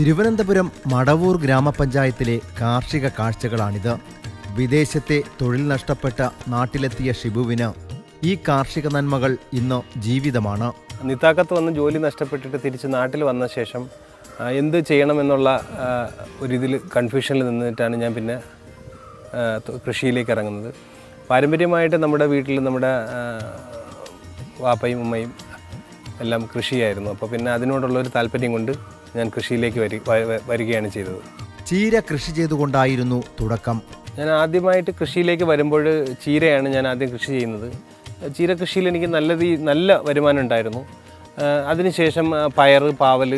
തിരുവനന്തപുരം മടവൂർ ഗ്രാമപഞ്ചായത്തിലെ കാർഷിക കാഴ്ചകളാണിത്. വിദേശത്തെ തൊഴിൽ നഷ്ടപ്പെട്ട നാട്ടിലെത്തിയ ഷിബുവിന് ഈ കാർഷിക നന്മകൾ ഇന്ന് ജീവിതമാണ്. നിത്താക്കത്ത് വന്ന് ജോലി നഷ്ടപ്പെട്ടിട്ട് തിരിച്ച് നാട്ടിൽ വന്ന ശേഷം എന്ത് ചെയ്യണമെന്നുള്ള ഒരിതിൽ കൺഫ്യൂഷനിൽ നിന്നിട്ടാണ് ഞാൻ പിന്നെ കൃഷിയിലേക്ക് ഇറങ്ങുന്നത്. പാരമ്പര്യമായിട്ട് നമ്മുടെ വീട്ടിൽ നമ്മുടെ വാപ്പയും ഉമ്മയും എല്ലാം കൃഷിയായിരുന്നു. അപ്പോൾ പിന്നെ അതിനോടുള്ള ഒരു താല്പര്യം കൊണ്ട് ഞാൻ കൃഷിയിലേക്ക് വരി വരികയാണ് ചെയ്തത്. ചീര കൃഷി ചെയ്തുകൊണ്ടായിരുന്നു തുടക്കം. ഞാൻ ആദ്യമായിട്ട് കൃഷിയിലേക്ക് വരുമ്പോൾ ചീരയാണ് ഞാൻ ആദ്യം കൃഷി ചെയ്യുന്നത്. ചീര കൃഷിയിൽ എനിക്ക് നല്ല രീതി നല്ല വരുമാനം ഉണ്ടായിരുന്നു. അതിനുശേഷം പയർ പാവൽ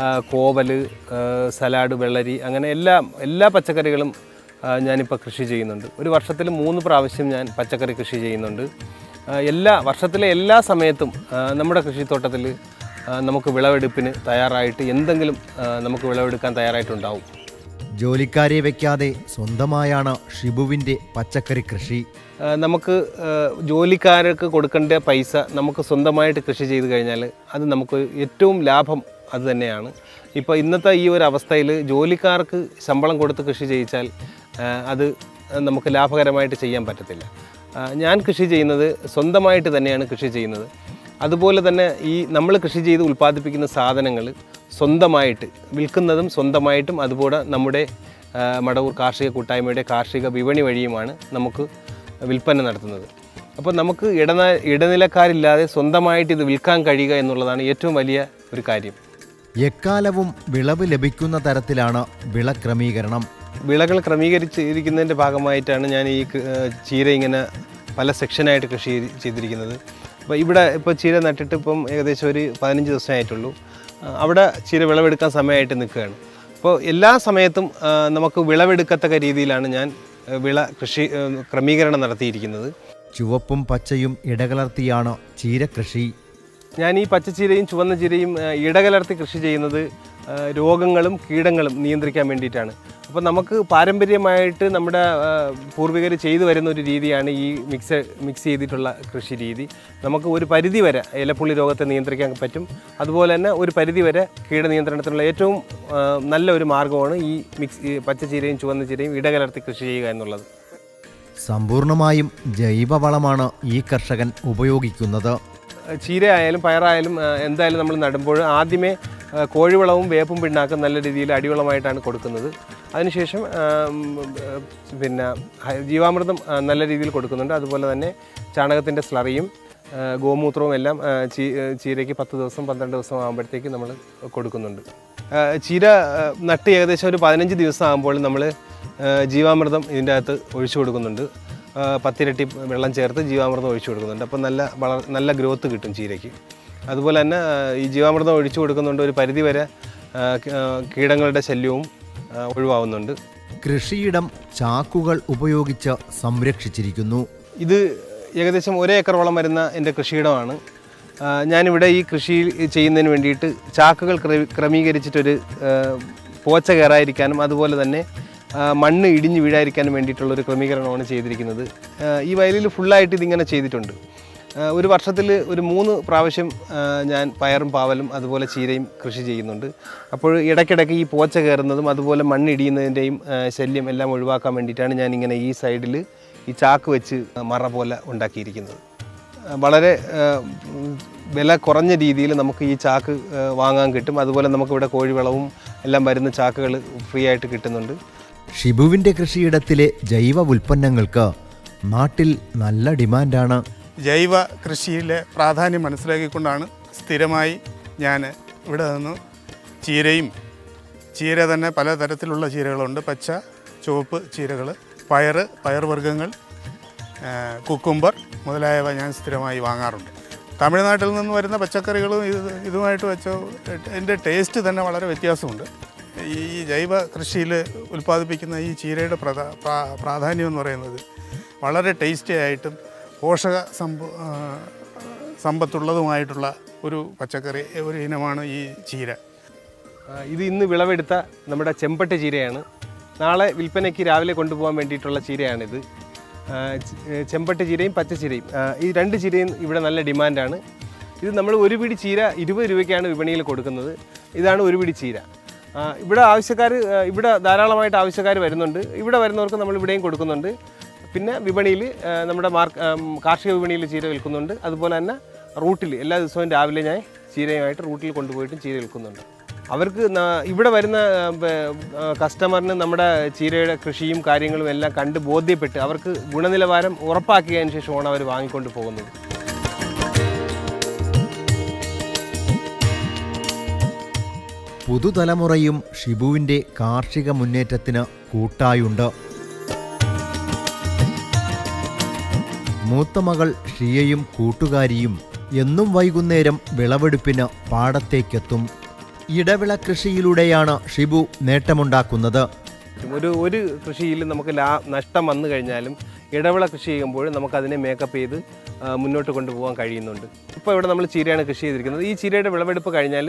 ആ, സലാഡ് വെള്ളരി അങ്ങനെ എല്ലാ എല്ലാ പച്ചക്കറികളും ഞാനിപ്പോൾ കൃഷി ചെയ്യുന്നുണ്ട്. ഒരു വർഷത്തിൽ മൂന്ന് പ്രാവശ്യം ഞാൻ പച്ചക്കറി കൃഷി ചെയ്യുന്നുണ്ട്. എല്ലാ വർഷത്തിലെ എല്ലാ സമയത്തും നമ്മുടെ കൃഷിത്തോട്ടത്തിൽ നമുക്ക് വിളവെടുപ്പിന് തയ്യാറായിട്ട് എന്തെങ്കിലും നമുക്ക് വിളവെടുക്കാൻ തയ്യാറായിട്ടുണ്ടാവും. ജോലിക്കാരെ വെക്കാതെ സ്വന്തമായാണ് ഷിബുവിന്റെ പച്ചക്കറി കൃഷി. നമുക്ക് ജോലിക്കാർക്ക് കൊടുക്കേണ്ട പൈസ നമുക്ക് സ്വന്തമായിട്ട് കൃഷി ചെയ്ത് കഴിഞ്ഞാൽ അത് നമുക്ക് ഏറ്റവും ലാഭം അത് തന്നെയാണ്. ഇപ്പോൾ ഇന്നത്തെ ഈ ഒരു അവസ്ഥയിൽ ജോലിക്കാർക്ക് ശമ്പളം കൊടുത്ത് കൃഷി ചെയ്യിച്ചാൽ അത് നമുക്ക് ലാഭകരമായിട്ട് ചെയ്യാൻ പറ്റത്തില്ല. ഞാൻ കൃഷി ചെയ്യുന്നത് സ്വന്തമായിട്ട് തന്നെയാണ് കൃഷി ചെയ്യുന്നത്. അതുപോലെ തന്നെ ഈ നമ്മൾ കൃഷി ചെയ്ത് ഉൽപ്പാദിപ്പിക്കുന്ന സാധനങ്ങൾ സ്വന്തമായിട്ട് വിൽക്കുന്നതും സ്വന്തമായിട്ടും അതുപോലെ നമ്മുടെ മടവൂർ കാർഷിക കൂട്ടായ്മയുടെ കാർഷിക വിപണി വഴിയുമാണ് നമുക്ക് വിൽപ്പന നടത്തുന്നത്. അപ്പോൾ നമുക്ക് ഇടന ഇടനിലക്കാരില്ലാതെ സ്വന്തമായിട്ട് ഇത് വിൽക്കാൻ കഴിയുക എന്നുള്ളതാണ് ഏറ്റവും വലിയ ഒരു കാര്യം. എക്കാലവും വിളവ് ലഭിക്കുന്ന തരത്തിലാണ് വിള ക്രമീകരണം. വിളകൾ ക്രമീകരിച്ചിരിക്കുന്നതിന്റെ ഭാഗമായിട്ടാണ് ഞാൻ ഈ ചീര ഇങ്ങനെ പല സെക്ഷനായിട്ട് കൃഷി ചെയ്തിരിക്കുന്നത്. അപ്പോൾ ഇവിടെ ഇപ്പോൾ ചീര നട്ടിട്ട് ഇപ്പം ഏകദേശം ഒരു പതിനഞ്ച് ദിവസമേ ആയിട്ടുള്ളൂ അവിടെ ചീര വിളവെടുക്കാൻ സമയമായിട്ട് നിൽക്കുകയാണ്. അപ്പോൾ എല്ലാ സമയത്തും നമുക്ക് വിളവെടുക്കത്തക്ക രീതിയിലാണ് ഞാൻ വിള കൃഷി ക്രമീകരണം നടത്തിയിരിക്കുന്നത്. ചുവപ്പും പച്ചയും ഇടകലർത്തിയാണ് ചീരകൃഷി. ഞാൻ ഈ പച്ചച്ചീരയും ചുവന്ന ചീരയും ഇടകലർത്തി കൃഷി ചെയ്യുന്നത് രോഗങ്ങളും കീടങ്ങളും നിയന്ത്രിക്കാൻ വേണ്ടിയിട്ടാണ്. അപ്പോൾ നമുക്ക് പാരമ്പര്യമായിട്ട് നമ്മുടെ പൂർവികർ ചെയ്തു വരുന്ന ഒരു രീതിയാണ് ഈ മിക്സ് മിക്സ് ചെയ്തിട്ടുള്ള കൃഷി രീതി. നമുക്ക് ഒരു പരിധി വരെ ഇലപ്പുള്ളി രോഗത്തെ നിയന്ത്രിക്കാൻ പറ്റും. അതുപോലെ തന്നെ ഒരു പരിധി വരെ കീടനിയന്ത്രണത്തിനുള്ള ഏറ്റവും നല്ല ഒരു മാർഗമാണ് ഈ മിക്സ് പച്ചച്ചീരയും ചുവന്ന ചീരയും ഇടകലർത്തി കൃഷി ചെയ്യുക എന്നുള്ളത്. സമ്പൂർണമായും ജൈവവളമാണ് ഈ കർഷകൻ ഉപയോഗിക്കുന്നത്. ചീരയായാലും ആയാലും പയറായാലും എന്തായാലും നമ്മൾ നടുമ്പോൾ ആദ്യമേ കോഴിവളവും വേപ്പും പിണ്ണാക്കും നല്ല രീതിയിൽ അടിവളമായിട്ടാണ് കൊടുക്കുന്നത്. അതിനുശേഷം പിന്നെ ജീവാമൃതം നല്ല രീതിയിൽ കൊടുക്കുന്നുണ്ട്. അതുപോലെ തന്നെ ചാണകത്തിന്റെ സ്ലറിയും ഗോമൂത്രവും എല്ലാം ചീരയ്ക്ക് പത്ത് ദിവസം പന്ത്രണ്ട് ദിവസം ആകുമ്പോഴത്തേക്ക് നമ്മൾ കൊടുക്കുന്നുണ്ട്. ചീര നട്ട് ഏകദേശം ഒരു പതിനഞ്ച് ദിവസം ആകുമ്പോൾ നമ്മൾ ജീവാമൃതം ഇതിന്റെ അകത്ത് ഒഴിച്ചു കൊടുക്കുന്നുണ്ട്. പത്തിരട്ടി വെള്ളം ചേർത്ത് ജീവാമൃതം ഒഴിച്ചു കൊടുക്കുന്നുണ്ട്. അപ്പോൾ നല്ല വളർ നല്ല ഗ്രോത്ത് കിട്ടും ചീരയ്ക്ക്. അതുപോലെ തന്നെ ഈ ജീവാമൃതം ഒഴിച്ചു കൊടുക്കുന്നുണ്ട് ഒരു പരിധി വരെ ആ, ക- ആ, കീടങ്ങളുടെ ശല്യവും ഒഴിവാകുന്നുണ്ട് കൃഷിയിടം ചാക്കുകൾ ഉപയോഗിച്ച് സംരക്ഷിച്ചിരിക്കുന്നു. ഇത് ഏകദേശം ഒരേ ഏക്കറോളം വരുന്ന എന്റെ കൃഷിയിടമാണ്. ഞാനിവിടെ ഈ കൃഷി ചെയ്യുന്നതിന് വേണ്ടിയിട്ട് ചാക്കുകൾ ക്ര- ക്രമീകരിച്ചിട്ടൊരു പോച്ച കയറായിരിക്കാനും അതുപോലെ തന്നെ മണ്ണ് ഇടിഞ്ഞ് വീഴാതിരിക്കാനും വേണ്ടിയിട്ടുള്ളൊരു ക്രമീകരണമാണ് ചെയ്തിരിക്കുന്നത്. ഈ വയലിൽ ഫുള്ളായിട്ട് ഇതിങ്ങനെ ചെയ്തിട്ടുണ്ട്. ഒരു വർഷത്തിൽ ഒരു മൂന്ന് പ്രാവശ്യം ഞാൻ പയറും പാവലും അതുപോലെ ചീരയും കൃഷി ചെയ്യുന്നുണ്ട്. അപ്പോൾ ഇടയ്ക്കിടയ്ക്ക് ഈ പോച്ച കയറുന്നതും അതുപോലെ മണ്ണിടിയുന്നതിന്റെയും ശല്യം എല്ലാം ഒഴിവാക്കാൻ വേണ്ടിയിട്ടാണ് ഞാൻ ഇങ്ങനെ ഈ സൈഡിൽ ഈ ചാക്ക് വെച്ച് മറ പോലെ ഉണ്ടാക്കിയിരിക്കുന്നത്. വളരെ വില കുറഞ്ഞ രീതിയിൽ നമുക്ക് ഈ ചാക്ക് വാങ്ങാൻ കിട്ടും. അതുപോലെ നമുക്കിവിടെ കോഴിവളവും എല്ലാം വരുന്ന ചാക്കുകൾ ഫ്രീ ആയിട്ട് കിട്ടുന്നുണ്ട്. ഷിബുവിന്റെ കൃഷിയിടത്തിലെ ജൈവ ഉൽപ്പന്നങ്ങൾക്ക് നാട്ടിൽ നല്ല ഡിമാൻഡാണ്. ജൈവ കൃഷിയിലെ പ്രാധാന്യം മനസ്സിലാക്കിക്കൊണ്ടാണ് സ്ഥിരമായി ഞാൻ ഇവിടെ നിന്ന് ചീരയും ചീര തന്നെ പലതരത്തിലുള്ള ചീരകളുണ്ട്. പച്ച ചുവപ്പ് ചീരകൾ പയർ പയർവർഗങ്ങൾ വർഗങ്ങൾ കുക്കുംബർ മുതലായവ ഞാൻ സ്ഥിരമായി വാങ്ങാറുണ്ട്. തമിഴ്നാട്ടിൽ നിന്ന് വരുന്ന പച്ചക്കറികളും ഇത് ഇതുമായിട്ട് വെച്ച എന്റെ ടേസ്റ്റ് തന്നെ വളരെ വ്യത്യാസമുണ്ട്. ഈ ജൈവ കൃഷിയിൽ ഉൽപ്പാദിപ്പിക്കുന്ന ഈ ചീരയുടെ പ്രധാ പ്രാധാന്യം എന്ന് പറയുന്നത് വളരെ ടേസ്റ്റി ആയിട്ടും പോഷക സമ്പ സമ്പത്തുള്ളതുമായിട്ടുള്ള ഒരു പച്ചക്കറി ഒരു ഇനമാണ് ഈ ചീര. ഇത് ഇന്ന് വിളവെടുത്ത നമ്മുടെ ചെമ്പട്ട് ചീരയാണ്. നാളെ വിൽപ്പനയ്ക്ക് രാവിലെ കൊണ്ടുപോകാൻ വേണ്ടിയിട്ടുള്ള ചീരയാണിത്. ചെമ്പട്ട് ചീരയും പച്ച ചീരയും. ഈ രണ്ട് ചീരയും ഇവിടെ നല്ല ഡിമാൻഡാണ്. ഇത് നമ്മൾ ഒരു പിടി ചീര ഇരുപത് രൂപയ്ക്കാണ് വിപണിയിൽ കൊടുക്കുന്നത്. ഇതാണ് ഒരു പിടി ചീര. ഇവിടെ ആവശ്യക്കാർ ഇവിടെ ധാരാളമായിട്ട് ആവശ്യക്കാർ വരുന്നുണ്ട്. ഇവിടെ വരുന്നവർക്ക് നമ്മൾ ഇവിടെയും കൊടുക്കുന്നുണ്ട്. പിന്നെ വിപണിയിൽ നമ്മുടെ മാർക്ക് കാർഷിക വിപണിയിൽ ചീര വിൽക്കുന്നുണ്ട്. അതുപോലെ തന്നെ റൂട്ടിൽ എല്ലാ ദിവസവും രാവിലെ ഞാൻ ചീരയുമായിട്ട് റൂട്ടിൽ കൊണ്ടുപോയിട്ടും ചീര വിൽക്കുന്നുണ്ട്. അവർക്ക് ഇവിടെ വരുന്ന കസ്റ്റമറിന് നമ്മുടെ ചീരയുടെ കൃഷിയും കാര്യങ്ങളും എല്ലാം കണ്ട് ബോധ്യപ്പെട്ട് അവർക്ക് ഗുണനിലവാരം ഉറപ്പാക്കിയതിന് ശേഷമാണ് അവർ വാങ്ങിക്കൊണ്ട് പോകുന്നത്. പുതുതലമുറയും ഷിബുവിന്റെ കാർഷിക മുന്നേറ്റത്തിന് കൂട്ടായുണ്ട്. മൂത്ത മകൾ ഷിയയും കൂട്ടുകാരിയും എന്നും വൈകുന്നേരം വിളവെടുപ്പിന് പാടത്തേക്കെത്തും. ഇടവിള കൃഷിയിലൂടെയാണ് ഷിബു നേട്ടമുണ്ടാക്കുന്നത്. ഒരു ഒരു കൃഷിയിൽ നമുക്ക് ലാ നഷ്ടം വന്നു കഴിഞ്ഞാലും ഇടവിള കൃഷി ചെയ്യുമ്പോൾ നമുക്കതിനെ മേക്കപ്പ് ചെയ്ത് മുന്നോട്ട് കൊണ്ടുപോകാൻ കഴിയുന്നുണ്ട്. ഇപ്പോൾ ഇവിടെ നമ്മൾ ചീരയാണ് കൃഷി ചെയ്തിരിക്കുന്നത്. ഈ ചീരയുടെ വിളവെടുപ്പ് കഴിഞ്ഞാൽ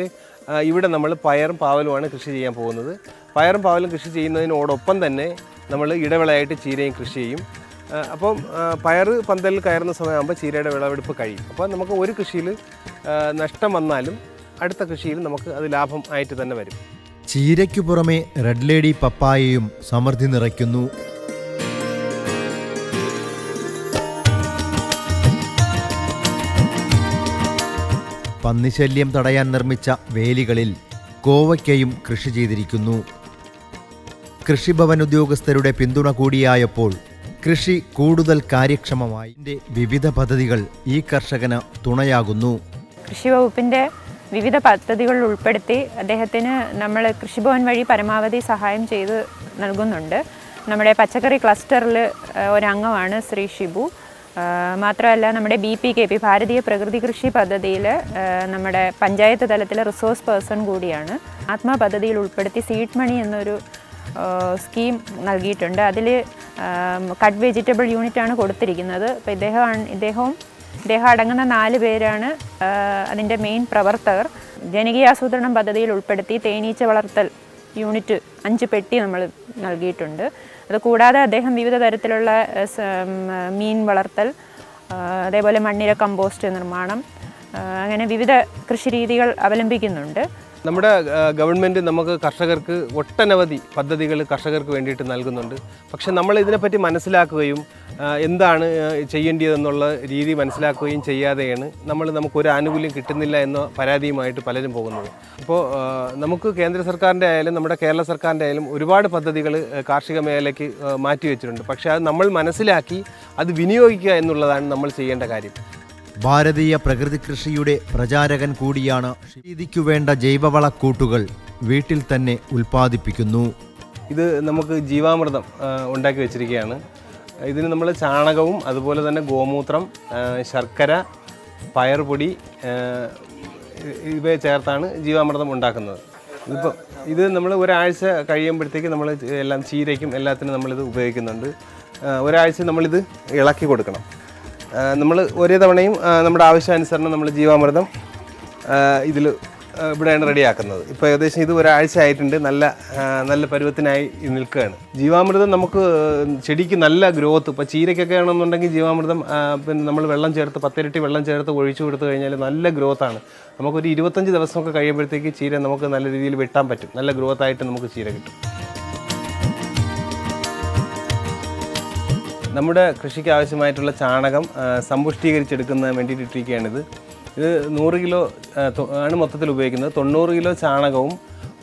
ഇവിടെ നമ്മൾ പയറും പാവലുമാണ് കൃഷി ചെയ്യാൻ പോകുന്നത്. പയറും പാവലും കൃഷി ചെയ്യുന്നതിനോടൊപ്പം തന്നെ നമ്മൾ ഇടവിളയായിട്ട് ചീരയും കൃഷി ചെയ്യും. അപ്പം പയർ പന്തലിൽ കയറുന്ന സമയമാകുമ്പോൾ ചീരയുടെ വിളവെടുപ്പ് കഴിയും. അപ്പോൾ നമുക്ക് ഒരു കൃഷിയിൽ നഷ്ടം വന്നാലും അടുത്ത കൃഷിയിൽ നമുക്ക് അത് ലാഭം ആയിട്ട് തന്നെ വരും. ചീരയ്ക്കു പുറമെ റെഡ് ലേഡി പപ്പായയും സമൃദ്ധി നിറയ്ക്കുന്നു. പന്നിശല്യം തടയാൻ നിർമ്മിച്ച വേലികളിൽ കോവയ്ക്കയും കൃഷി ചെയ്തിരിക്കുന്നു. കൃഷിഭവൻ ഉദ്യോഗസ്ഥരുടെ പിന്തുണ കൂടിയായപ്പോൾ കൃഷി കൂടുതൽ കാര്യക്ഷമമായി. വിവിധ പദ്ധതികൾ ഈ കർഷകന് തുണയാകുന്നു. കൃഷി വകുപ്പിന്റെ വിവിധ പദ്ധതികൾ ഉൾപ്പെടുത്തി അദ്ദേഹത്തിന് നമ്മൾ കൃഷിഭവൻ വഴി പരമാവധി സഹായം ചെയ്ത് നൽകുന്നുണ്ട്. നമ്മുടെ പച്ചക്കറി ക്ലസ്റ്ററിൽ ഒരംഗമാണ് ശ്രീ ഷിബു. മാത്രമല്ല നമ്മുടെ ബി പി കെ പി ഭാരതീയ പ്രകൃതി കൃഷി പദ്ധതിയിൽ നമ്മുടെ പഞ്ചായത്ത് തലത്തിലെ റിസോഴ്സ് പേഴ്സൺ കൂടിയാണ്. ആത്മ പദ്ധതിയിൽ ഉൾപ്പെടുത്തി സീഡ് മണി എന്നൊരു സ്കീം നൽകിയിട്ടുണ്ട്. അതിൽ കട്ട് വെജിറ്റബിൾ യൂണിറ്റ് ആണ് കൊടുത്തിരിക്കുന്നത്. അപ്പോൾ ഇദ്ദേഹമാണ് ഇദ്ദേഹവും ഇദ്ദേഹം അടങ്ങുന്ന നാല് പേരാണ് അതിന്റെ മെയിൻ പ്രവർത്തകർ. ജനകീയാസൂത്രണം പദ്ധതിയിൽ ഉൾപ്പെടുത്തി തേനീച്ച വളർത്തൽ യൂണിറ്റ് അഞ്ച് പെട്ടി നമ്മൾ നൽകിയിട്ടുണ്ട്. അത് കൂടാതെ അദ്ദേഹം വിവിധ തരത്തിലുള്ള മീൻ വളർത്തൽ അതേപോലെ മണ്ണിര കമ്പോസ്റ്റ് നിർമ്മാണം അങ്ങനെ വിവിധ കൃഷിരീതികൾ അവലംബിക്കുന്നുണ്ട്. നമ്മുടെ ഗവൺമെന്റ് നമുക്ക് കർഷകർക്ക് ഒട്ടനവധി പദ്ധതികൾ കർഷകർക്ക് വേണ്ടിയിട്ട് നൽകുന്നുണ്ട്. പക്ഷെ നമ്മൾ ഇതിനെപ്പറ്റി മനസ്സിലാക്കുകയും എന്താണ് ചെയ്യേണ്ടതെന്നുള്ള രീതി മനസ്സിലാക്കുകയും ചെയ്യാതെയാണ് നമ്മൾ നമുക്കൊരു ആനുകൂല്യം കിട്ടുന്നില്ല എന്ന പരാതിയുമായിട്ട് പലരും പോകുന്നത്. അപ്പോൾ നമുക്ക് കേന്ദ്ര സർക്കാരിന്റെ ആയാലും നമ്മുടെ കേരള സർക്കാരിന്റെ ആയാലും ഒരുപാട് പദ്ധതികൾ കാർഷിക മേഖലയ്ക്ക് മാറ്റിവെച്ചിട്ടുണ്ട് പക്ഷേ അത് നമ്മൾ മനസ്സിലാക്കി അത് വിനിയോഗിക്കുക എന്നുള്ളതാണ് നമ്മൾ ചെയ്യേണ്ട കാര്യം. ഭാരതീയ പ്രകൃതി കൃഷിയുടെ പ്രചാരകൻ കൂടിയാണ് രീതിക്കു വേണ്ട ജൈവവളക്കൂട്ടുകൾ വീട്ടിൽ തന്നെ ഉൽപ്പാദിപ്പിക്കുന്നു. ഇത് നമുക്ക് ജീവാമൃതം ഉണ്ടാക്കി വെച്ചിരിക്കുകയാണ്. ഇതിന് നമ്മൾ ചാണകവും അതുപോലെ തന്നെ ഗോമൂത്രം ശർക്കര പയർപൊടി ഇവയെ ചേർത്താണ് ജീവാമൃതം ഉണ്ടാക്കുന്നത്. ഇപ്പം ഇത് നമ്മൾ ഒരാഴ്ച കഴിയുമ്പോഴത്തേക്ക് നമ്മൾ എല്ലാം ചീരയ്ക്കും എല്ലാത്തിനും നമ്മളിത് ഉപയോഗിക്കുന്നുണ്ട്. ഒരാഴ്ച നമ്മളിത് ഇളക്കി കൊടുക്കണം. നമ്മൾ ഒരേ തവണയും നമ്മുടെ ആവശ്യാനുസരണം നമ്മൾ ജീവാമൃതം ഇതിൽ ഇവിടെയാണ് റെഡിയാക്കുന്നത്. ഇപ്പോൾ ഏകദേശം ഇത് ഒരാഴ്ച ആയിട്ടുണ്ട്. നല്ല നല്ല പരുവത്തിനായി നിൽക്കുകയാണ്. ജീവാമൃതം നമുക്ക് ചെടിക്ക് നല്ല ഗ്രോത്ത്. ഇപ്പോൾ ചീരയ്ക്കൊക്കെ ആണെന്നുണ്ടെങ്കിൽ ജീവാമൃതം പിന്നെ നമ്മൾ വെള്ളം ചേർത്ത് പത്തിരട്ടി വെള്ളം ചേർത്ത് ഒഴിച്ചു കൊടുത്തു കഴിഞ്ഞാൽ നല്ല ഗ്രോത്താണ് നമുക്കൊരു ഇരുപത്തഞ്ച് ദിവസമൊക്കെ കഴിയുമ്പോഴത്തേക്ക് ചീര നമുക്ക് നല്ല രീതിയിൽ വെട്ടാൻ പറ്റും. നല്ല ഗ്രോത്തായിട്ട് നമുക്ക് ചീര കിട്ടും. നമ്മുടെ കൃഷിക്ക് ആവശ്യമായിട്ടുള്ള ചാണകം സമ്പുഷ്ടീകരിച്ചെടുക്കുന്ന സമ്പുഷ്ടീകരിച്ചെടുക്കുന്നതിന് വേണ്ടിയിട്ട് ഇട്ടിരിക്കുകയാണിത് ഇത് നൂറ് കിലോ ആണ് മൊത്തത്തിൽ ഉപയോഗിക്കുന്നത്. തൊണ്ണൂറ് കിലോ ചാണകവും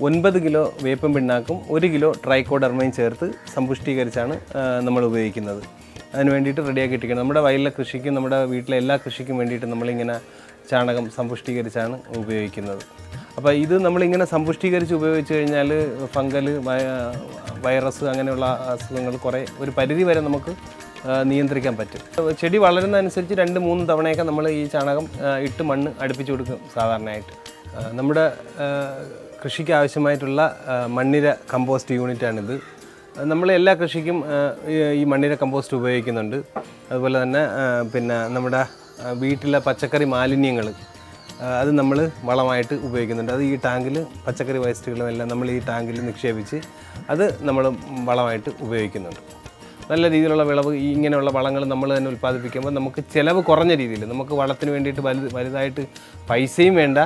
ഒൻപത് കിലോ വേപ്പൻ പിണ്ണാക്കും ഒരു കിലോ ട്രൈക്കോഡർമയും ചേർത്ത് സമ്പുഷ്ടീകരിച്ചാണ് നമ്മൾ ഉപയോഗിക്കുന്നത്. അതിന് വേണ്ടിയിട്ട് റെഡിയാക്കി ഇട്ടിരിക്കുന്നത് നമ്മുടെ വയലിലെ കൃഷിക്കും നമ്മുടെ വീട്ടിലെ എല്ലാ കൃഷിക്കും വേണ്ടിയിട്ട് നമ്മളിങ്ങനെ ചാണകം സമ്പുഷ്ടീകരിച്ചാണ് ഉപയോഗിക്കുന്നത്. അപ്പോൾ ഇത് നമ്മളിങ്ങനെ സമ്പുഷ്ടീകരിച്ച് ഉപയോഗിച്ച് കഴിഞ്ഞാൽ ഫംഗൽ വൈറസ് അങ്ങനെയുള്ള അസുഖങ്ങൾ കുറേ ഒരു പരിധി വരെ നമുക്ക് നിയന്ത്രിക്കാൻ പറ്റും. ചെടി വളരുന്നതനുസരിച്ച് രണ്ട് മൂന്ന് തവണയൊക്കെ നമ്മൾ ഈ ചാണകം ഇട്ട് മണ്ണ് അടുപ്പിച്ച് കൊടുക്കും സാധാരണയായിട്ട്. നമ്മുടെ കൃഷിക്ക് ആവശ്യമായിട്ടുള്ള മണ്ണിര കമ്പോസ്റ്റ് യൂണിറ്റാണിത്. നമ്മൾ എല്ലാ കൃഷിക്കും ഈ മണ്ണിര കമ്പോസ്റ്റ് ഉപയോഗിക്കുന്നുണ്ട്. അതുപോലെ തന്നെ പിന്നെ നമ്മുടെ വീട്ടിലെ പച്ചക്കറി മാലിന്യങ്ങൾ അത് നമ്മൾ വളമായിട്ട് ഉപയോഗിക്കുന്നുണ്ട്. അത് ഈ ടാങ്കിൽ പച്ചക്കറി വേസ്റ്റുകളും എല്ലാം നമ്മൾ ഈ ടാങ്കിൽ നിക്ഷേപിച്ച് അത് നമ്മൾ വളമായിട്ട് ഉപയോഗിക്കുന്നുണ്ട്. നല്ല രീതിയിലുള്ള വിളവ് ഈ ഇങ്ങനെയുള്ള വളങ്ങൾ നമ്മൾ തന്നെ ഉൽപ്പാദിപ്പിക്കുമ്പോൾ നമുക്ക് ചിലവ് കുറഞ്ഞ രീതിയിൽ നമുക്ക് വളത്തിന് വേണ്ടിയിട്ട് വലുത് വലുതായിട്ട് പൈസയും വേണ്ട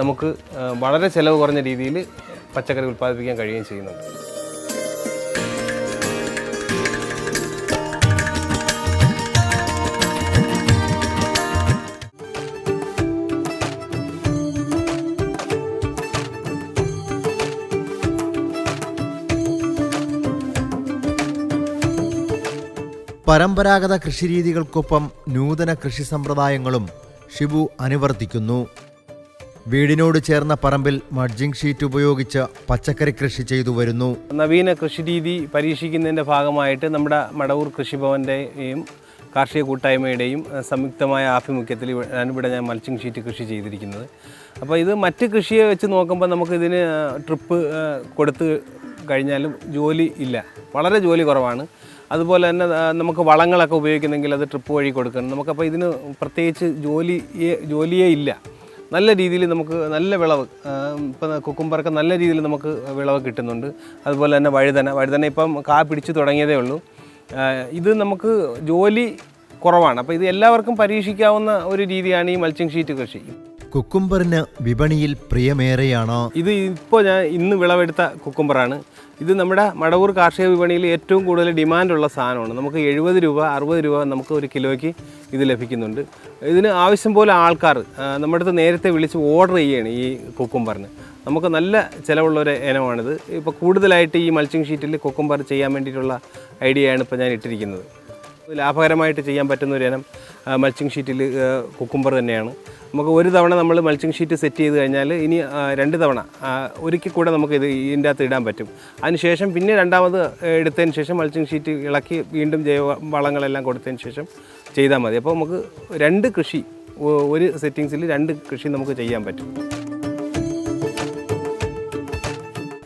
നമുക്ക് വളരെ ചിലവ് കുറഞ്ഞ രീതിയിൽ പച്ചക്കറി ഉൽപ്പാദിപ്പിക്കാൻ കഴിയുകയും ചെയ്യുന്നുണ്ട്. പരമ്പരാഗത കൃഷിരീതികൾക്കൊപ്പം നൂതന കൃഷി സമ്പ്രദായങ്ങളും ഷിബു അനുവർത്തിക്കുന്നു. വീടിനോട് ചേർന്ന പറമ്പിൽ മഡ്ജിംഗ് ഷീറ്റ് ഉപയോഗിച്ച് പച്ചക്കറി കൃഷി ചെയ്തു വരുന്നു. നവീന കൃഷിരീതി പരീക്ഷിക്കുന്നതിന്റെ ഭാഗമായിട്ട് നമ്മുടെ മടവൂർ കൃഷിഭവന്റെയും കാർഷിക കൂട്ടായ്മയുടെയും സംയുക്തമായ ആഭിമുഖ്യത്തിൽ ഇവിടെ ഞാൻ മൾച്ചിങ് ഷീറ്റ് കൃഷി ചെയ്തിരിക്കുന്നത്. അപ്പോൾ ഇത് മറ്റ് കൃഷിയെ വെച്ച് നോക്കുമ്പോൾ നമുക്ക് ഇതിന് ട്രിപ്പ് കൊടുത്ത് കഴിഞ്ഞാലും ജോലി ഇല്ല. വളരെ ജോലി കുറവാണ്. അതുപോലെ തന്നെ നമുക്ക് വളങ്ങളൊക്കെ ഉപയോഗിക്കുന്നെങ്കിൽ അത് ട്രിപ്പ് വഴി കൊടുക്കണം. നമുക്കപ്പോൾ ഇതിന് പ്രത്യേകിച്ച് ജോലിയെ ജോലിയേ ഇല്ല. നല്ല രീതിയിൽ നമുക്ക് നല്ല വിളവ് ഇപ്പം കുക്കുംബറൊക്കെ നല്ല രീതിയിൽ നമുക്ക് വിളവ് കിട്ടുന്നുണ്ട്. അതുപോലെ തന്നെ വഴുതന വഴുതന ഇപ്പം കാ പിടിച്ചു തുടങ്ങിയതേ ഉള്ളൂ. ഇത് നമുക്ക് ജോലി കുറവാണ്. അപ്പോൾ ഇത് എല്ലാവർക്കും പരീക്ഷിക്കാവുന്ന ഒരു രീതിയാണ് ഈ മൾച്ചിങ് ഷീറ്റ് കൃഷി. കുക്കുംബറിന് വിപണിയിൽ പ്രിയമേറെയാണ്? ഇത് ഇപ്പോൾ ഞാൻ ഇന്ന് വിളവെടുത്ത കുക്കുംബറാണ്. ഇത് നമ്മുടെ മടവൂർ കാർഷിക വിപണിയിൽ ഏറ്റവും കൂടുതൽ ഡിമാൻഡുള്ള സാധനമാണ്. നമുക്ക് എഴുപത് രൂപ അറുപത് രൂപ നമുക്ക് ഒരു കിലോയ്ക്ക് ഇത് ലഭിക്കുന്നുണ്ട്. ഇതിന് ആവശ്യം പോലെ ആൾക്കാർ നമ്മുടെ അടുത്ത് നേരത്തെ വിളിച്ച് ഓർഡർ ചെയ്യുകയാണ് ഈ കുക്കുംബറിന്. നമുക്ക് നല്ല ചിലവുള്ള ഒരു ഇനമാണിത്. ഇപ്പോൾ കൂടുതലായിട്ട് ഈ മൾച്ചിങ് ഷീറ്റിൽ കുക്കുംബർ ചെയ്യാൻ വേണ്ടിയിട്ടുള്ള ഐഡിയയാണ് ഇപ്പോൾ ഞാൻ ഇട്ടിരിക്കുന്നത്. ലാഭകരമായിട്ട് ചെയ്യാൻ പറ്റുന്ന ഒരു ഇനം മൾച്ചിങ് ഷീറ്റിൽ കുക്കുംബർ തന്നെയാണ്. നമുക്ക് ഒരു തവണ നമ്മൾ മൾച്ചിങ് ഷീറ്റ് സെറ്റ് ചെയ്ത് കഴിഞ്ഞാൽ ഇനി രണ്ട് തവണ ഒരുക്കി കൂടെ നമുക്ക് ഇത് ഇതിന്റെ അകത്ത് ഇടാൻ പറ്റും. അതിനുശേഷം പിന്നെ രണ്ടാമത് എടുത്തതിന് ശേഷം മൾച്ചിങ് ഷീറ്റ് ഇളക്കി വീണ്ടും ജൈവ വളങ്ങളെല്ലാം കൊടുത്തതിന് ശേഷം ചെയ്താൽ മതി. അപ്പോൾ നമുക്ക് രണ്ട് കൃഷി ഒരു സെറ്റിങ്സിൽ രണ്ട് കൃഷി നമുക്ക് ചെയ്യാൻ പറ്റും.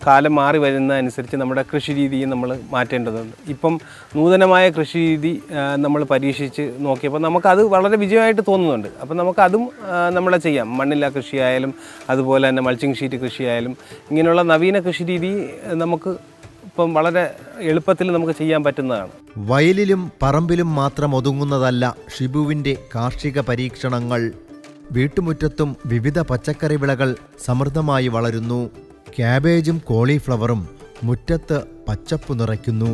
കാലം മാറി വരുന്നതനുസരിച്ച് നമ്മുടെ കൃഷി രീതിയും നമ്മൾ മാറ്റേണ്ടതുണ്ട്. ഇപ്പം നൂതനമായ കൃഷി രീതി നമ്മൾ പരീക്ഷിച്ച് നോക്കിയപ്പോൾ നമുക്കത് വളരെ വിജയമായിട്ട് തോന്നുന്നുണ്ട്. അപ്പം നമുക്കതും നമ്മൾ ചെയ്യാം. മണ്ണില്ല കൃഷിയായാലും അതുപോലെ തന്നെ മൾച്ചിങ് ഷീറ്റ് കൃഷിയായാലും ഇങ്ങനെയുള്ള നവീന കൃഷി രീതി നമുക്ക് ഇപ്പം വളരെ എളുപ്പത്തിൽ നമുക്ക് ചെയ്യാൻ പറ്റുന്നതാണ്. വയലിലും പറമ്പിലും മാത്രം ഒതുങ്ങുന്നതല്ല ഷിബുവിന്റെ കാർഷിക പരീക്ഷണങ്ങൾ. വീട്ടുമുറ്റത്തും വിവിധ പച്ചക്കറി വിളകൾ സമൃദ്ധമായി വളരുന്നു. ക്യാബേജും കോളിഫ്ലവറും മുറ്റത്ത് പച്ചപ്പ് നിറയ്ക്കുന്നു.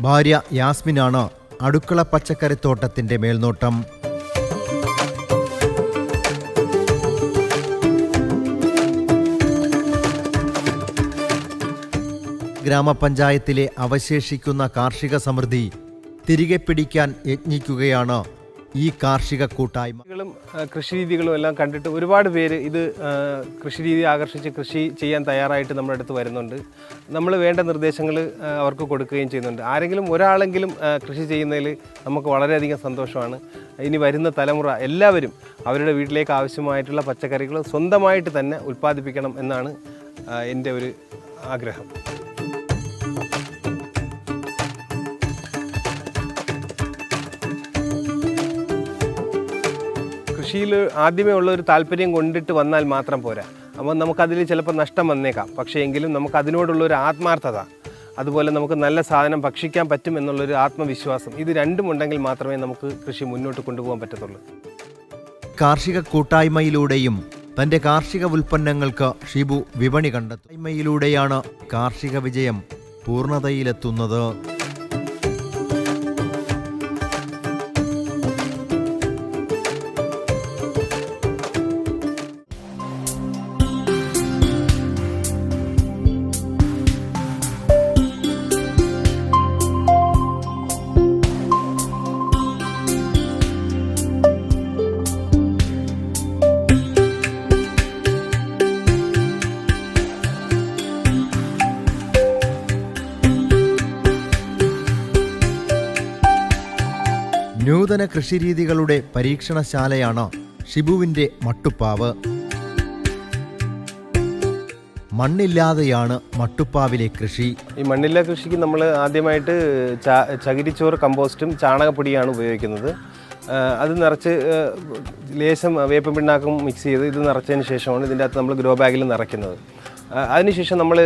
ഭാര്യ യാസ്മിനാണ് അടുക്കള പച്ചക്കറിത്തോട്ടത്തിന്റെ മേൽനോട്ടം. ഗ്രാമപഞ്ചായത്തിലെ അവശേഷിക്കുന്ന കാർഷിക സമൃദ്ധി തിരികെ പിടിക്കാൻ യത്നിക്കുകയാണ് ഈ കാർഷിക കൂട്ടായ്മകളും കൃഷി രീതികളും എല്ലാം കണ്ടിട്ട് ഒരുപാട് പേര് ഇത് കൃഷി രീതി ആകർഷിച്ച് കൃഷി ചെയ്യാൻ തയ്യാറായിട്ട് നമ്മുടെ അടുത്ത് വരുന്നുണ്ട്. നമ്മൾ വേണ്ട നിർദ്ദേശങ്ങൾ അവർക്ക് കൊടുക്കുകയും ചെയ്യുന്നുണ്ട്. ആരെങ്കിലും ഒരാളെങ്കിലും കൃഷി ചെയ്യുന്നതിൽ നമുക്ക് വളരെയധികം സന്തോഷമാണ്. ഇനി വരുന്ന തലമുറ എല്ലാവരും അവരുടെ വീട്ടിലേക്ക് ആവശ്യമായിട്ടുള്ള പച്ചക്കറികൾ സ്വന്തമായിട്ട് തന്നെ ഉൽപ്പാദിപ്പിക്കണം എന്നാണ് എന്റെ ഒരു ആഗ്രഹം. കൃഷിയിൽ ആദ്യമേ ഉള്ള ഒരു താല്പര്യം കൊണ്ടിട്ട് വന്നാൽ മാത്രം പോരാ. അപ്പോൾ നമുക്കതിൽ ചിലപ്പോൾ നഷ്ടം വന്നേക്കാം. പക്ഷേ എങ്കിലും നമുക്ക് അതിനോടുള്ള ഒരു ആത്മാർത്ഥത അതുപോലെ നമുക്ക് നല്ല സാധനം ഭക്ഷിക്കാൻ പറ്റും എന്നുള്ളൊരു ആത്മവിശ്വാസം ഇത് രണ്ടും ഉണ്ടെങ്കിൽ മാത്രമേ നമുക്ക് കൃഷി മുന്നോട്ട് കൊണ്ടുപോകാൻ പറ്റത്തുള്ളൂ. കാർഷിക കൂട്ടായ്മയിലൂടെയും തന്റെ കാർഷിക ഉൽപ്പന്നങ്ങൾക്ക് ഷിബു വിപണി കണ്ടെത്തും. കൂട്ടായ്മയിലൂടെയാണ് കാർഷിക വിജയം പൂർണതയിലെത്തുന്നത്. നൂതന കൃഷിരീതികളുടെ പരീക്ഷണശാലയാണ് ഷിബുവിന്റെ മട്ടുപ്പാവ്. മണ്ണില്ലാതെയാണ് മട്ടുപ്പാവിലെ കൃഷി. ഈ മണ്ണില്ലാ കൃഷിക്ക് നമ്മൾ ആദ്യമായിട്ട് ചകിരിച്ചോറ് കമ്പോസ്റ്റും ചാണകപ്പൊടിയാണ് ഉപയോഗിക്കുന്നത്. അത് നിറച്ച് ലേശം വേപ്പൻ പിണ്ണാക്കും മിക്സ് ചെയ്ത് ഇത് നിറച്ചതിന് ശേഷമാണ് ഇതിന്റെ അകത്ത് നമ്മൾ ഗ്രോ ബാഗിൽ നിറയ്ക്കുന്നത്. അതിനുശേഷം നമ്മൾ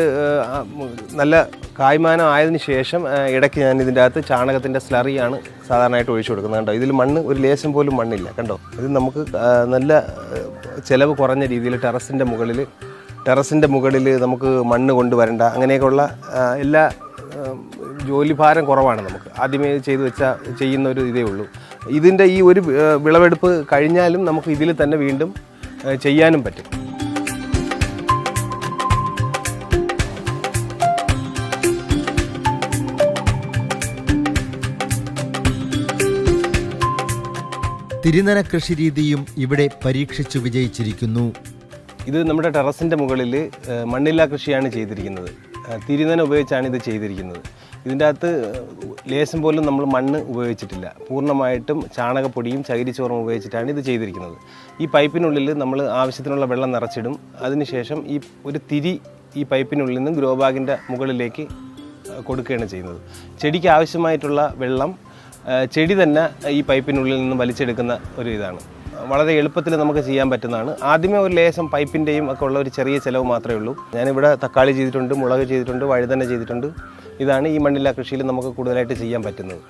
നല്ല കായ്മാനം ആയതിനു ശേഷം ഇടയ്ക്ക് ഞാൻ ഇതിന്റെ അകത്ത് ചാണകത്തിന്റെ സ്ലറിയാണ് സാധാരണയായിട്ട് ഒഴിച്ചു കൊടുക്കുന്നത് കണ്ടോ? ഇതിൽ മണ്ണ് ഒരു ലേശം പോലും മണ്ണില്ല കണ്ടോ? ഇത് നമുക്ക് നല്ല ചിലവ് കുറഞ്ഞ രീതിയിൽ ടെറസിന്റെ മുകളിൽ ടെറസിന്റെ മുകളിൽ നമുക്ക് മണ്ണ് കൊണ്ടുവരണ്ട അങ്ങനെയൊക്കെയുള്ള എല്ലാ ജോലിഭാരം കുറവാണ് നമുക്ക്. ആദ്യമേ ചെയ്തു വെച്ചാൽ ചെയ്യുന്ന ഒരു ഇതേ ഉള്ളൂ. ഇതിന്റെ ഈ ഒരു വിളവെടുപ്പ് കഴിഞ്ഞാലും നമുക്ക് ഇതിൽ തന്നെ വീണ്ടും ചെയ്യാനും പറ്റും. തിരുനന കൃഷിരീതിയും ഇവിടെ പരീക്ഷിച്ചു വിജയിച്ചിരിക്കുന്നു. ഇത് നമ്മുടെ ടെറസിന്റെ മുകളിൽ മണ്ണില്ലാ കൃഷിയാണ് ചെയ്തിരിക്കുന്നത്. തിരുനന ഉപയോഗിച്ചാണ് ഇത് ചെയ്തിരിക്കുന്നത്. ഇതിന്റെ അകത്ത് ലേശം പോലും നമ്മൾ മണ്ണ് ഉപയോഗിച്ചിട്ടില്ല. പൂർണമായിട്ടും ചാണകപ്പൊടിയും ചകിരിച്ചോറും ഉപയോഗിച്ചിട്ടാണ് ഇത് ചെയ്തിരിക്കുന്നത്. ഈ പൈപ്പിനുള്ളിൽ നമ്മൾ ആവശ്യത്തിനുള്ള വെള്ളം നിറച്ചിടും. അതിനുശേഷം ഈ ഒരു തിരി ഈ പൈപ്പിനുള്ളിൽ നിന്ന് ഗ്രോ ബാഗിന്റെ മുകളിലേക്ക് കൊടുക്കുകയാണ് ചെയ്യുന്നത്. ചെടിക്ക് ആവശ്യമായിട്ടുള്ള വെള്ളം ചെടി തന്നെ ഈ പൈപ്പിനുള്ളിൽ നിന്ന് വലിച്ചെടുക്കുന്ന ഒരു ഇതാണ്. വളരെ എളുപ്പത്തിൽ നമുക്ക് ചെയ്യാൻ പറ്റുന്നതാണ്. ആദ്യമേ ഒരു ലേശം പൈപ്പിന്റെയും ഒക്കെ ഉള്ള ഒരു ചെറിയ ചിലവ് മാത്രമേ ഉള്ളൂ. ഞാനിവിടെ തക്കാളി ചെയ്തിട്ടുണ്ട് മുളക് ചെയ്തിട്ടുണ്ട് വഴുതന ചെയ്തിട്ടുണ്ട്. ഇതാണ് ഈ മണ്ണില കൃഷിയിൽ നമുക്ക് കൂടുതലായിട്ട് ചെയ്യാൻ പറ്റുന്നത്.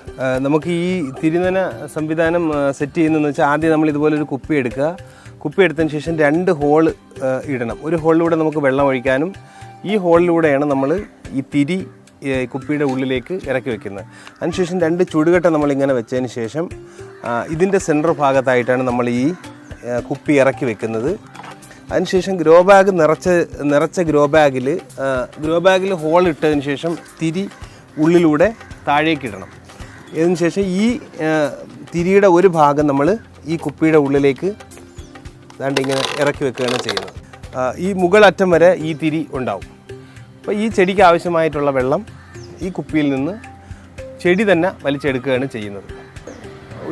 നമുക്ക് ഈ തിരുനന സംവിധാനം സെറ്റ് ചെയ്യുന്നതെന്ന് വെച്ചാൽ ആദ്യം നമ്മൾ ഇതുപോലെ ഒരു കുപ്പി എടുക്കുക. കുപ്പി എടുത്തതിന് ശേഷം രണ്ട് ഹോൾ ഇടണം. ഒരു ഹോളിലൂടെ നമുക്ക് വെള്ളം ഒഴിക്കാനും ഈ ഹോളിലൂടെയാണ് നമ്മൾ ഈ തിരി കുപ്പിയുടെ ഉള്ളിലേക്ക് ഇറക്കി വെക്കുന്നത് അതിനുശേഷം രണ്ട് ചുടുകട്ട നമ്മളിങ്ങനെ വെച്ചതിന് ശേഷം ഇതിന്റെ സെന്റർ ഭാഗത്തായിട്ടാണ് നമ്മൾ ഈ കുപ്പി ഇറക്കി വെക്കുന്നത്. അതിനുശേഷം ഗ്രോ ബാഗ് നിറച്ച നിറച്ച ഗ്രോ ബാഗിൽ ഗ്രോ ബാഗിൽ ഹോൾ ഇട്ടതിന് ശേഷം തിരി ഉള്ളിലൂടെ താഴേക്ക് ഇടണം. ഇതിന് ശേഷം ഈ തിരിയുടെ ഒരു ഭാഗം നമ്മൾ ഈ കുപ്പിയുടെ ഉള്ളിലേക്ക് ദാണ്ട് ഇങ്ങനെ ഇറക്കി വെക്കുകയാണ് ചെയ്യുന്നത്. ഈ മുകളറ്റം വരെ ഈ തിരി ഉണ്ടാവും. അപ്പോൾ ഈ ചെടിക്ക് ആവശ്യമായിട്ടുള്ള വെള്ളം ഈ കുപ്പിയിൽ നിന്ന് ചെടി തന്നെ വലിച്ചെടുക്കുകയാണ് ചെയ്യുന്നത്.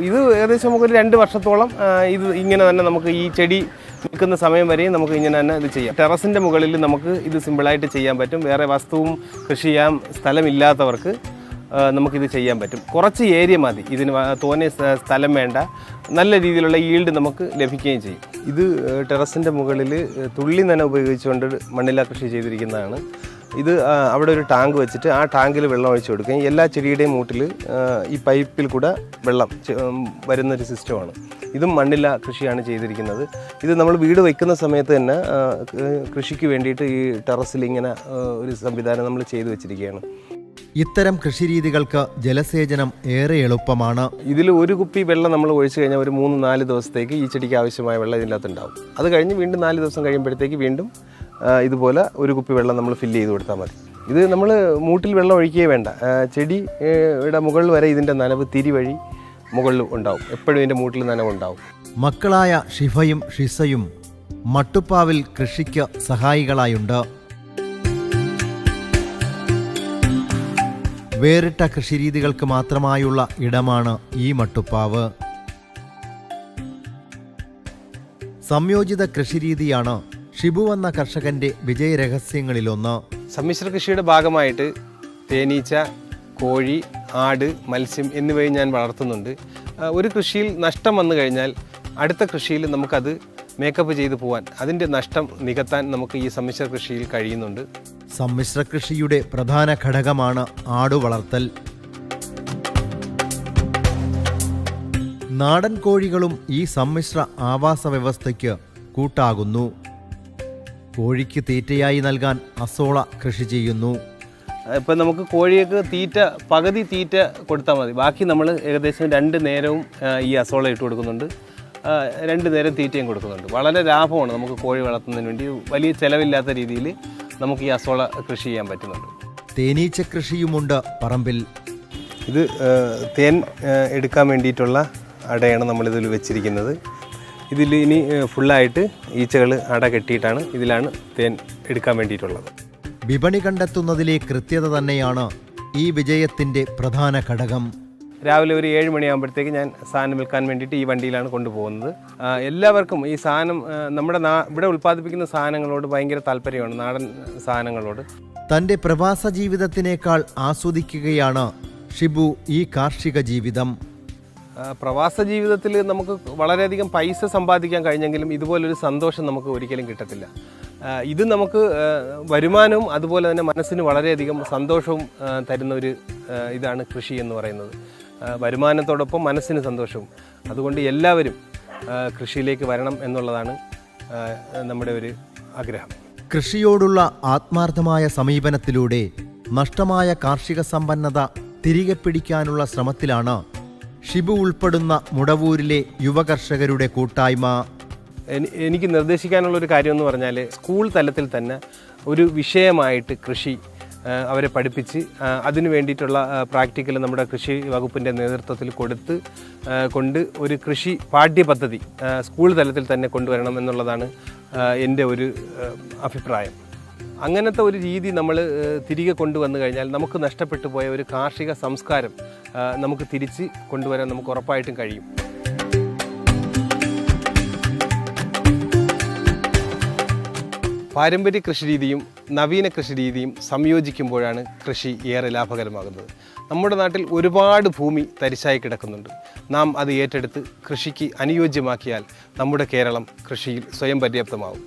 ഇത് ഏകദേശം നമുക്കൊരു രണ്ട് വർഷത്തോളം ഇത് ഇങ്ങനെ തന്നെ നമുക്ക് ഈ ചെടി നിൽക്കുന്ന സമയം വരെയും നമുക്ക് ഇങ്ങനെ തന്നെ ഇത് ചെയ്യാം. ടെറസിന്റെ മുകളിൽ നമുക്ക് ഇത് സിമ്പിളായിട്ട് ചെയ്യാൻ പറ്റും. വേറെ വസ്തുവും കൃഷി ചെയ്യാൻ സ്ഥലമില്ലാത്തവർക്ക് നമുക്കിത് ചെയ്യാൻ പറ്റും. കുറച്ച് ഏരിയ മതി. ഇതിന് തോനെ സ്ഥലം വേണ്ട. നല്ല രീതിയിലുള്ള ഈൽഡ് നമുക്ക് ലഭിക്കുകയും ചെയ്യും. ഇത് ടെറസിന്റെ മുകളിൽ തുള്ളി നന ഉപയോഗിച്ചുകൊണ്ട് മണ്ണില കൃഷി ചെയ്തിരിക്കുന്നതാണ്. ഇത് അവിടെ ഒരു ടാങ്ക് വെച്ചിട്ട് ആ ടാങ്കിൽ വെള്ളം ഒഴിച്ചു കൊടുക്കുകയും എല്ലാ ചെടിയുടെയും മൂട്ടിൽ ഈ പൈപ്പിൽ കൂടെ വെള്ളം വരുന്നൊരു സിസ്റ്റമാണ്. ഇതും മണ്ണില്ല കൃഷിയാണ് ചെയ്തിരിക്കുന്നത്. ഇത് നമ്മൾ വീട് വയ്ക്കുന്ന സമയത്ത് തന്നെ കൃഷിക്ക് വേണ്ടിയിട്ട് ഈ ടെറസിൽ ഇങ്ങനെ ഒരു സംവിധാനം നമ്മൾ ചെയ്തു വെച്ചിരിക്കുകയാണ്. ഇത്തരം കൃഷിരീതികൾക്ക് ജലസേചനം ഏറെ എളുപ്പമാണ്. ഇതിൽ ഒരു കുപ്പി വെള്ളം നമ്മൾ ഒഴിച്ചു കഴിഞ്ഞാൽ ഒരു മൂന്ന് നാല് ദിവസത്തേക്ക് ഈ ചെടിക്ക് ആവശ്യമായ വെള്ളം ഇതിനകത്ത് ഉണ്ടാവും. അത് കഴിഞ്ഞ് വീണ്ടും നാല് ദിവസം കഴിയുമ്പോഴത്തേക്ക് വീണ്ടും ഇതുപോലെ ഒരു കുപ്പി വെള്ളം നമ്മൾ ഫില്ല് ചെയ്ത് കൊടുത്താൽ മതി. ഇത് നമ്മൾ മൂട്ടിൽ വെള്ളം ഒഴിക്കുകയേ വേണ്ട. ചെടിയുടെ മുകളിൽ വരെ ഇതിന്റെ നനവ് തിരി വഴി മുകളിൽ ഉണ്ടാവും. എപ്പോഴും ഇതിന്റെ മൂട്ടിൽ നനവുണ്ടാവും. മക്കളായ ഷിഫയും ഷിസയും മട്ടുപ്പാവിൽ കൃഷിക്ക് സഹായികളായുണ്ട്. വേറിട്ട കൃഷിരീതികൾക്ക് മാത്രമായുള്ള ഇടമാണ് ഈ മട്ടുപ്പാവ്. സംയോജിത കൃഷിരീതിയാണ് ഷിബു എന്ന കർഷകന്റെ വിജയ വിജയരഹസ്യങ്ങളിലൊന്ന്. സമ്മിശ്ര കൃഷിയുടെ ഭാഗമായിട്ട് തേനീച്ച കോഴി ആട് മത്സ്യം എന്നിവയും ഞാൻ വളർത്തുന്നുണ്ട്. ഒരു കൃഷിയിൽ നഷ്ടം വന്നു കഴിഞ്ഞാൽ അടുത്ത കൃഷിയിൽ നമുക്കത് മേക്കപ്പ് ചെയ്തു പോവാൻ അതിന്റെ നഷ്ടം നികത്താൻ നമുക്ക് ഈ സമ്മിശ്ര കൃഷിയിൽ കഴിയുന്നുണ്ട്. സമ്മിശ്ര കൃഷിയുടെ പ്രധാന ഘടകമാണ് ആടുവളർത്തൽ നാടൻ കോഴികളും ഈ സമ്മിശ്ര ആവാസ വ്യവസ്ഥയ്ക്ക് കൂട്ടാകുന്നു. കോഴിക്ക് തീറ്റയായി നൽകാൻ അസോള കൃഷി ചെയ്യുന്നു. ഇപ്പം നമുക്ക് കോഴിയൊക്കെ തീറ്റ പകുതി തീറ്റ കൊടുത്താൽ മതി. ബാക്കി നമ്മൾ ഏകദേശം രണ്ട് നേരവും ഈ അസോള ഇട്ട് കൊടുക്കുന്നുണ്ട്. രണ്ട് നേരം തീറ്റയും കൊടുക്കുന്നുണ്ട്. വളരെ ലാഭമാണ് നമുക്ക് കോഴി വളർത്തുന്നതിന് വേണ്ടി. വലിയ ചിലവില്ലാത്ത രീതിയിൽ നമുക്ക് ഈ അസോള കൃഷി ചെയ്യാൻ പറ്റുന്നുണ്ട്. തേനീച്ച കൃഷിയുമുണ്ട് പറമ്പിൽ. ഇത് തേൻ എടുക്കാൻ വേണ്ടിയിട്ടുള്ള അടയാണ് നമ്മളിതിൽ വെച്ചിരിക്കുന്നത്. ഇതിൽ ഇനി ഫുള്ളായിട്ട് ഈച്ചകൾ അട കെട്ടിയിട്ടാണ് ഇതിലാണ് തേൻ എടുക്കാൻ വേണ്ടിയിട്ടുള്ളത്. വിപണി കണ്ടെത്തുന്നതിലെ കൃത്യത തന്നെയാണ് ഈ വിജയത്തിന്റെ പ്രധാന ഘടകം. രാവിലെ ഒരു ഏഴ് മണിയാകുമ്പോഴത്തേക്ക് ഞാൻ സാധനം വിൽക്കാൻ വേണ്ടിയിട്ട് ഈ വണ്ടിയിലാണ് കൊണ്ടുപോകുന്നത്. എല്ലാവർക്കും ഈ സാധനം നമ്മുടെ ഇവിടെ ഉൽപ്പാദിപ്പിക്കുന്ന സാധനങ്ങളോട് ഭയങ്കര താല്പര്യമാണ് നാടൻ സാധനങ്ങളോട്. തന്റെ പ്രവാസ ജീവിതത്തിനേക്കാൾ ആസ്വദിക്കുകയാണ് ഷിബു ഈ കാർഷിക ജീവിതം. പ്രവാസ ജീവിതത്തിൽ നമുക്ക് വളരെയധികം പൈസ സമ്പാദിക്കാൻ കഴിഞ്ഞെങ്കിലും ഇതുപോലൊരു സന്തോഷം നമുക്ക് ഒരിക്കലും കിട്ടത്തില്ല. ഇത് നമുക്ക് വരുമാനവും അതുപോലെ തന്നെ മനസ്സിന് വളരെയധികം സന്തോഷവും തരുന്ന ഒരു ഇതാണ് കൃഷി എന്ന് പറയുന്നത്. വരുമാനത്തോടൊപ്പം മനസ്സിന് സന്തോഷവും. അതുകൊണ്ട് എല്ലാവരും കൃഷിയിലേക്ക് വരണം എന്നുള്ളതാണ് നമ്മുടെ ഒരു ആഗ്രഹം. കൃഷിയോടുള്ള ആത്മാർത്ഥമായ സമീപനത്തിലൂടെ നഷ്ടമായ കാർഷിക സമ്പന്നത തിരികെ പിടിക്കാനുള്ള ശ്രമത്തിലാണ് ഷിബു ഉൾപ്പെടുന്ന മുടവൂരിലെ യുവകർഷകരുടെ കൂട്ടായ്മ. എനി- എനിക്ക് നിർദ്ദേശിക്കാനുള്ള ഒരു കാര്യം എന്ന് പറഞ്ഞാൽ സ്കൂൾ തലത്തിൽ തന്നെ ഒരു വിഷയമായിട്ട് കൃഷി അവരെ പഠിപ്പിച്ച് അതിനു വേണ്ടിയിട്ടുള്ള പ്രാക്ടിക്കൽ നമ്മുടെ കൃഷി വകുപ്പിന്റെ നേതൃത്വത്തിൽ കൊടുത്ത് കൊണ്ട് ഒരു കൃഷി പാഠ്യപദ്ധതി സ്കൂൾ തലത്തിൽ തന്നെ കൊണ്ടുവരണം എന്നുള്ളതാണ് എന്റെ ഒരു അഭിപ്രായം. അങ്ങനത്തെ ഒരു രീതി നമ്മൾ തിരികെ കൊണ്ടുവന്നു കഴിഞ്ഞാൽ നമുക്ക് നഷ്ടപ്പെട്ടു പോയ ഒരു കാർഷിക സംസ്കാരം നമുക്ക് തിരിച്ച് കൊണ്ടുവരാൻ നമുക്ക് ഉറപ്പായിട്ടും കഴിയും. പാരമ്പര്യ കൃഷി രീതിയും നവീന കൃഷി രീതിയും സംയോജിക്കുമ്പോഴാണ് കൃഷി ഏറെ ലാഭകരമാകുന്നത്. നമ്മുടെ നാട്ടിൽ ഒരുപാട് ഭൂമി തരിശായി കിടക്കുന്നുണ്ട്. നാം അത് ഏറ്റെടുത്ത് കൃഷിക്ക് അനുയോജ്യമാക്കിയാൽ നമ്മുടെ കേരളം കൃഷിയിൽ സ്വയം പര്യാപ്തമാവും